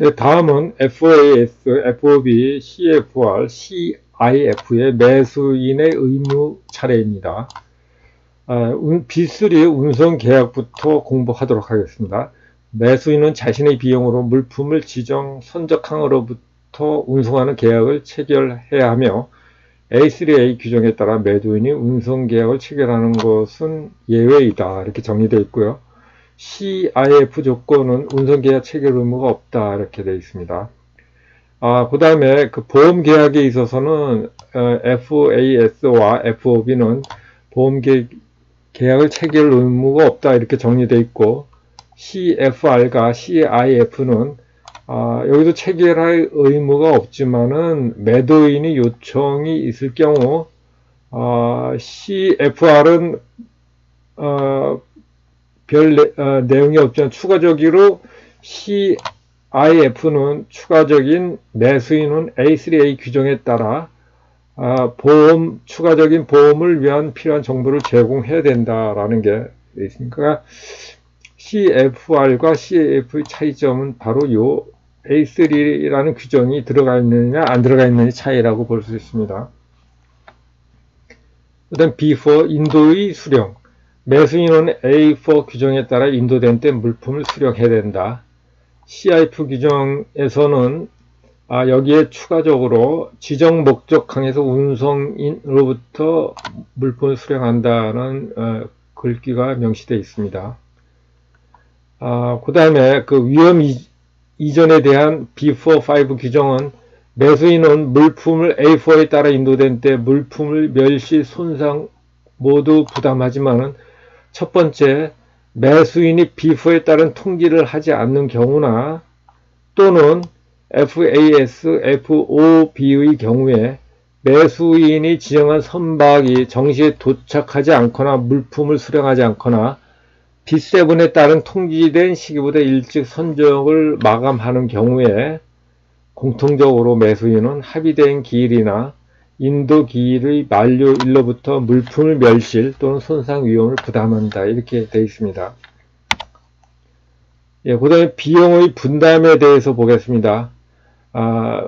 네, 다음은 FAS, FOB, CFR, CIF의 매수인의 의무 차례입니다. 아, B3 운송 계약부터 공부하도록 하겠습니다. 매수인은 자신의 비용으로 물품을 지정 선적항으로부터 운송하는 계약을 체결해야 하며 A3A 규정에 따라 매도인이 운송 계약을 체결하는 것은 예외이다. 이렇게 정리되어 있고요. CIF 조건은 운송계약 체결 의무가 없다 이렇게 되어 있습니다. 아, 그 다음에 그 보험 계약에 있어서는 어, FAS와 FOB는 보험 계약을 체결 의무가 없다 이렇게 정리되어 있고 CFR과 CIF는 아, 여기도 체결할 의무가 없지만은 매도인이 요청이 있을 경우 아, CFR은 어, 별 내, 어, 내용이 없지만 추가적으로 CIF는 추가적인 매수인은 A3A 규정에 따라 어, 보험 추가적인 보험을 위한 필요한 정보를 제공해야 된다라는 게 있으니까 CFR과 CAF의 차이점은 바로 요 A3라는 규정이 들어가 있느냐 안 들어가 있느냐 차이라고 볼 수 있습니다. 그 다음 B4 인도의 수령 매수인은 A4 규정에 따라 인도된 때 물품을 수령해야 된다. CIF 규정에서는 아, 여기에 추가적으로 지정 목적항에서 운송인으로부터 물품을 수령한다는 어, 글귀가 명시되어 있습니다. 아, 그 다음에 그 위험 이전에 대한 B4, 5 규정은 매수인은 물품을 A4에 따라 인도된 때 물품을 멸시, 손상 모두 부담하지만은 첫 번째, 매수인이 비포에 따른 통지를 하지 않는 경우나 또는 FAS, FOB의 경우에 매수인이 지정한 선박이 정시에 도착하지 않거나 물품을 수령하지 않거나 B7에 따른 통지된 시기보다 일찍 선적을 마감하는 경우에 공통적으로 매수인은 합의된 기일이나 인도 기일의 만료일로부터 물품을 멸실 또는 손상 위험을 부담한다. 이렇게 되어 있습니다. 예, 그 다음에 비용의 분담에 대해서 보겠습니다. 아,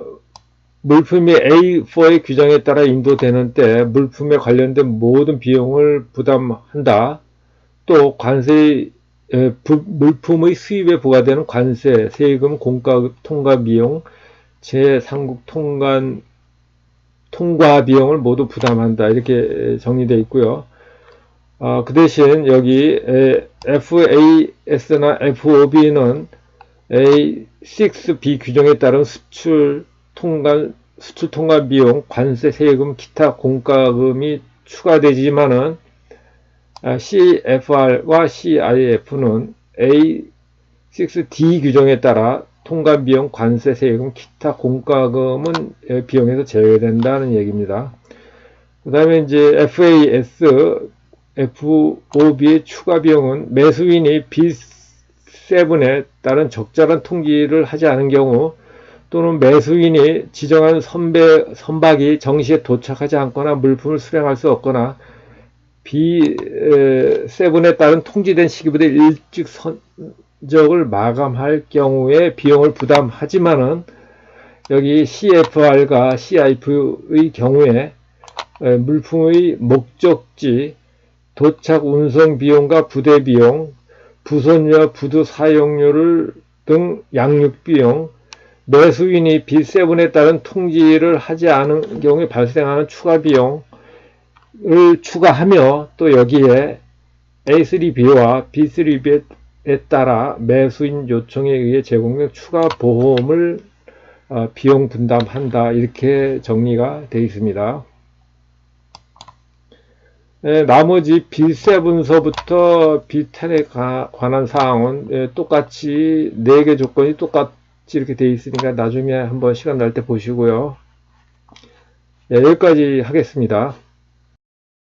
물품이 A4의 규정에 따라 인도되는 때 물품에 관련된 모든 비용을 부담한다. 또 관세 에, 부, 물품의 수입에 부과되는 관세, 세금, 공과급, 통과 비용, 제3국 통관 통과 비용을 모두 부담한다. 이렇게 정리되어 있고요. 어, 그 대신 여기 FAS나 FOB는 A6B 규정에 따른 수출 통관 수출 통관 비용, 관세, 세금, 기타 공과금이 추가되지만은 CFR과 CIF는 A6D 규정에 따라 통관 비용, 관세, 세금, 기타 공과금은 비용에서 제외된다는 얘기입니다. 그 다음에 이제 FAS, FOB의 추가 비용은 매수인이 B7에 따른 적절한 통지를 하지 않은 경우 또는 매수인이 지정한 선배, 선박이 정시에 도착하지 않거나 물품을 수령할 수 없거나 B7에 따른 통지된 시기보다 일찍 선, 적을 마감할 경우에 비용을 부담하지만은 여기 CFR과 CIF의 경우에 물품의 목적지, 도착 운송 비용과 부대 비용, 부선료와 부두 사용료를 등 양육 비용, 매수인이 B7에 따른 통지를 하지 않은 경우에 발생하는 추가 비용을 추가하며 또 여기에 A3B와 B3B의 에 따라 매수인 요청에 의해 제공된 추가 보험을 어, 비용 분담한다 이렇게 정리가 되어 있습니다. 예, 나머지 B7서부터 B10에 관한 사항은 예, 똑같이 4개 조건이 똑같이 이렇게 되어 있으니까 나중에 한번 시간 날 때 보시고요. 예, 여기까지 하겠습니다.